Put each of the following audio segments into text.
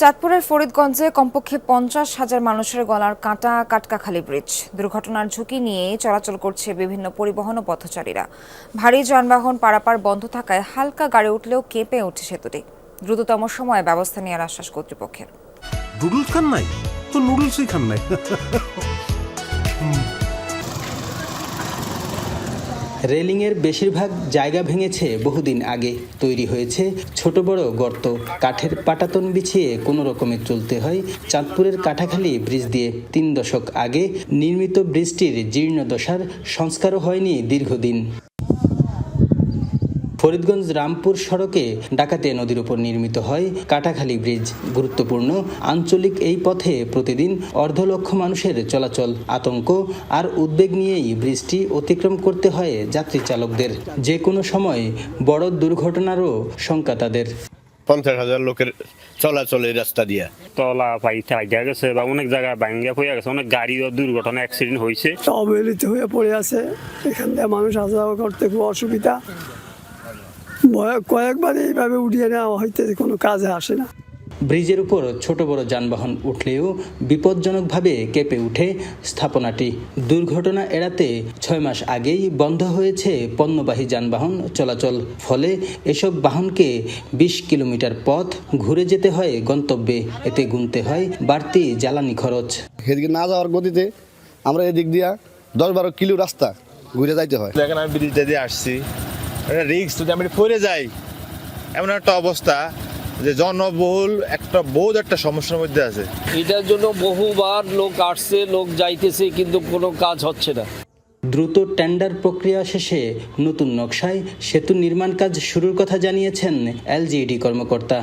চাঁদপুরের ফরিদগঞ্জে কমপক্ষে পঞ্চাশ হাজার মানুষের গলার কাঁটা কাটকাখালী ব্রিজ দুর্ঘটনার ঝুঁকি নিয়ে চলাচল করছে বিভিন্ন পরিবহন ও পথচারীরা। ভারী যানবাহন পারাপার বন্ধ থাকায় হালকা গাড়ি উঠলেও কেঁপে ওঠে সেতুটি। দ্রুততম সময়ে ব্যবস্থা নেওয়ার আশ্বাস কর্তৃপক্ষের। নুডলস খান নাই? তো নুডলসই খান নাই। রেলিংয়ের বেশিরভাগ জায়গা ভেঙেছে বহুদিন আগে। তৈরি হয়েছে ছোট বড় গর্ত। কাঠের পাটাতন বিছিয়ে কোনো রকমে চলতে হয়। চাঁদপুরের কাঠাখালি ব্রিজ দিয়ে তিন দশক আগে নির্মিত ব্রিজটির জীর্ণদশার সংস্কারও হয়নি দীর্ঘদিন। ফরিদগঞ্জ রামপুর সড়কে ডাকাতে নদীর উপর নির্মিত হয় কাটাখালী ব্রিজ। গুরুত্বপূর্ণ আঞ্চলিক এই পথে প্রতিদিন অর্ধ লক্ষ মানুষের চলাচল আতঙ্ক আর উদ্বেগ নিয়েই ব্রিজটি অতিক্রম করতে হয় যাত্রী চালকদের। যে কোনো সময় বড় দুর্ঘটনারও শঙ্কা তাদের। পঞ্চাশ হাজার লোকের চলাচল এই রাস্তা দিয়া। তলা পাই থাকা গেছে বা অনেক জায়গায় ভাঙ্গা হয়ে গেছে অনেক গাড়িও দুর্ঘটনা অ্যাক্সিডেন্ট হয়েছে। অবহেলিত হয়ে পড়ে আছে। এখান থেকে মানুষ আসা যাওয়া করতে খুব অসুবিধা। কয়েকবার এইভাবে উঠিয়ে নেওয়া হইতে কোনো কাজে আসে না। ব্রিজের উপর ছোট বড় যানবাহন উঠলেও বিপজ্জনকভাবে কেঁপে উঠে স্থাপনাটি। দুর্ঘটনা এড়াতে ছয় মাস আগেই বন্ধ হয়েছে পণ্যবাহী যানবাহন চলাচল। ফলে এসব বাহনকে বিশ কিলোমিটার পথ ঘুরে যেতে হয় গন্তব্যে। এতে গুনতে হয় বাড়তি জ্বালানি খরচ। এদিকে না যাওয়ার গতিতে আমরা এদিক দিয়া দশ বারো কিলো রাস্তা ঘুরে যাইতে হয়। দেখেন আমি ব্রিজটা দিয়ে আসছি। একটা রিক্স যদি আমি পড়ে যাই এমন একটা অবস্থা যে জনবহুল একটা বহুত একটা সমস্যার মধ্যে আছে। এটার জন্য বহুবার লোক আসছে লোক যাইতেছে কিন্তু কোনো কাজ হচ্ছে না। দ্রুত টেন্ডার প্রক্রিয়া শেষে নতুন নকশায় সেতু নির্মাণ কাজ শুরুর কথা জানিয়েছেন এলজিইডি কর্মকর্তা।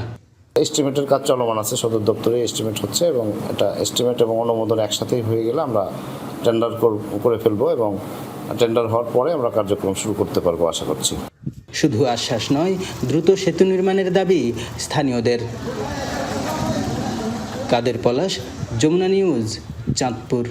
এস্টিমেটের কাজ চলমান আছে সদর দপ্তরে এস্টিমেট হচ্ছে এবং এটা এস্টিমেট এবং অনুমোদন একসাথেই হয়ে গেলে আমরা টেন্ডার করে ফেলব এবং টেন্ডার হওয়ার পরে আমরা কার্যক্রম শুরু করতে পারব আশা করছি। শুধু আশ্বাস নয় দ্রুত সেতু নির্মাণের দাবি স্থানীয়দের। কাদের পলাশ যমুনা নিউজ চাঁদপুর।